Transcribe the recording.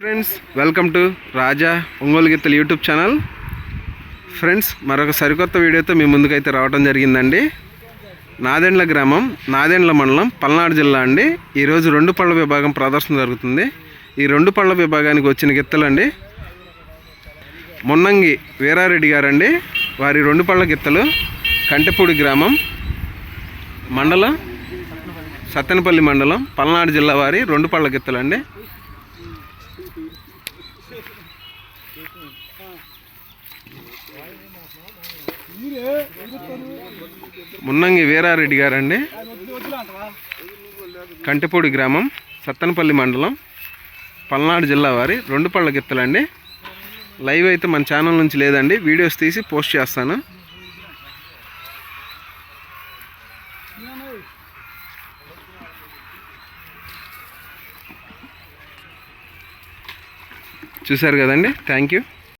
Friends welcome to Raja Ongolu Gittalu YouTube channel friends మరొక సరికొత్త వీడియోతో మీ ముందుకైతే రావడం జరిగిందండి. నాదెండ్ల గ్రామం నాదెండ్ల మండలం పల్నాడు జిల్లా అండి. ఈరోజు రెండు పళ్ళ విభాగం ప్రదర్శన జరుగుతుంది. ఈ రెండు పళ్ళ విభాగానికి వచ్చిన గిత్తలండి. మున్నంగి వీరారెడ్డి గారండి. వారి రెండు పళ్ళ గిత్తలు కంటెపూడి గ్రామం మండలం సత్తెనపల్లి మండలం పల్నాడు జిల్లా వారి రెండు పళ్ళ గిత్తలండి. మున్నంగి వీరారెడ్డి గారండి. కంటిపూడి గ్రామం సత్తనపల్లి మండలం పల్నాడు జిల్లా వారి రెండు పళ్ళ గిత్తలండి. లైవ్ అయితే మన ఛానల్ నుంచి లేదండి. వీడియోస్ తీసి పోస్ట్ చేస్తాను. చూశారు కదండి. Thank you